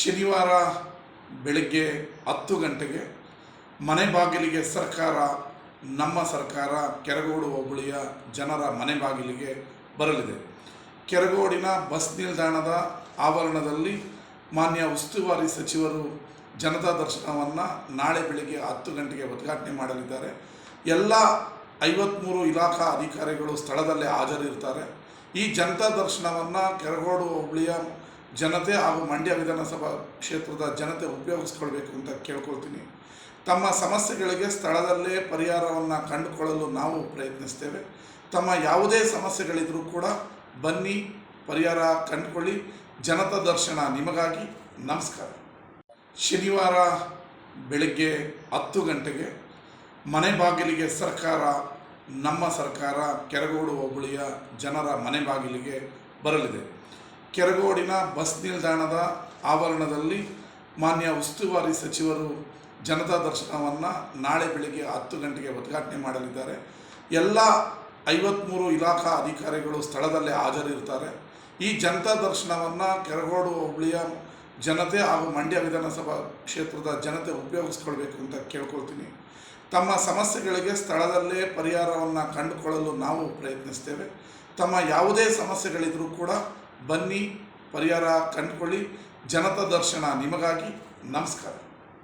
ಶನಿವಾರ ಬೆಳಗ್ಗೆ ಹತ್ತು ಗಂಟೆಗೆ ಮನೆ ಬಾಗಿಲಿಗೆ ಸರ್ಕಾರ, ನಮ್ಮ ಸರ್ಕಾರ ಕೆರಗೋಡು ಹೋಬಳಿಯ ಜನರ ಮನೆ ಬಾಗಿಲಿಗೆ ಬರಲಿದೆ. ಕೆರಗೋಡಿನ ಬಸ್ ನಿಲ್ದಾಣದ ಆವರಣದಲ್ಲಿ ಮಾನ್ಯ ಉಸ್ತುವಾರಿ ಸಚಿವರು ಜನತಾ ದರ್ಶನವನ್ನು ನಾಳೆ ಬೆಳಗ್ಗೆ ಹತ್ತು ಗಂಟೆಗೆ ಉದ್ಘಾಟನೆ ಮಾಡಲಿದ್ದಾರೆ. ಎಲ್ಲ ಐವತ್ತ್ಮೂರು ಇಲಾಖಾ ಅಧಿಕಾರಿಗಳು ಸ್ಥಳದಲ್ಲೇ ಹಾಜರಿರ್ತಾರೆ. ಈ ಜನತಾ ದರ್ಶನವನ್ನು ಕೆರಗೋಡು ಹೋಬಳಿಯ ಜನತೆ ಹಾಗೂ ಮಂಡ್ಯ ವಿಧಾನಸಭಾ ಕ್ಷೇತ್ರದ ಜನತೆ ಉಪಯೋಗಿಸ್ಕೊಳ್ಬೇಕು ಅಂತ ಕೇಳ್ಕೊಳ್ತೀನಿ. ತಮ್ಮ ಸಮಸ್ಯೆಗಳಿಗೆ ಸ್ಥಳದಲ್ಲೇ ಪರಿಹಾರವನ್ನು ಕಂಡುಕೊಳ್ಳಲು ನಾವು ಪ್ರಯತ್ನಿಸ್ತೇವೆ. ತಮ್ಮ ಯಾವುದೇ ಸಮಸ್ಯೆಗಳಿದ್ರೂ ಕೂಡ ಬನ್ನಿ, ಪರಿಹಾರ ಕಂಡುಕೊಳ್ಳಿ. ಜನತಾ ದರ್ಶನ ನಿಮಗಾಗಿ. ನಮಸ್ಕಾರ. ಶನಿವಾರ ಬೆಳಗ್ಗೆ ಹತ್ತು ಗಂಟೆಗೆ ಮನೆ ಬಾಗಿಲಿಗೆ ಸರ್ಕಾರ, ನಮ್ಮ ಸರ್ಕಾರ ಕೆರಗೋಡು ಹೋಬಳಿಯ ಜನರ ಮನೆ ಬಾಗಿಲಿಗೆ ಬರಲಿದೆ. ಕೆರಗೋಡಿನ ಬಸ್ ನಿಲ್ದಾಣದ ಆವರಣದಲ್ಲಿ ಮಾನ್ಯ ಉಸ್ತುವಾರಿ ಸಚಿವರು ಜನತಾ ದರ್ಶನವನ್ನು ನಾಳೆ ಬೆಳಿಗ್ಗೆ ಹತ್ತು ಗಂಟೆಗೆ ಉದ್ಘಾಟನೆ ಮಾಡಲಿದ್ದಾರೆ. ಎಲ್ಲ ಐವತ್ತ್ಮೂರು ಇಲಾಖಾ ಅಧಿಕಾರಿಗಳು ಸ್ಥಳದಲ್ಲೇ ಹಾಜರಿರ್ತಾರೆ. ಈ ಜನತಾ ದರ್ಶನವನ್ನು ಕೆರಗೋಡು ಹೋಬಳಿಯ ಜನತೆ ಹಾಗೂ ಮಂಡ್ಯ ವಿಧಾನಸಭಾ ಕ್ಷೇತ್ರದ ಜನತೆ ಉಪಯೋಗಿಸ್ಕೊಳ್ಬೇಕು ಅಂತ ಕೇಳ್ಕೊಳ್ತೀನಿ. ತಮ್ಮ ಸಮಸ್ಯೆಗಳಿಗೆ ಸ್ಥಳದಲ್ಲೇ ಪರಿಹಾರವನ್ನು ಕಂಡುಕೊಳ್ಳಲು ನಾವು ಪ್ರಯತ್ನಿಸ್ತೇವೆ. ತಮ್ಮ ಯಾವುದೇ ಸಮಸ್ಯೆಗಳಿದ್ರೂ ಕೂಡ ಬನ್ನಿ ಪರಿಹಾರ ಕಂಡುಕೊಳ್ಳಿ. ಜನತಾ ದರ್ಶನ ನಿಮಗಾಗಿ. ನಮಸ್ಕಾರ.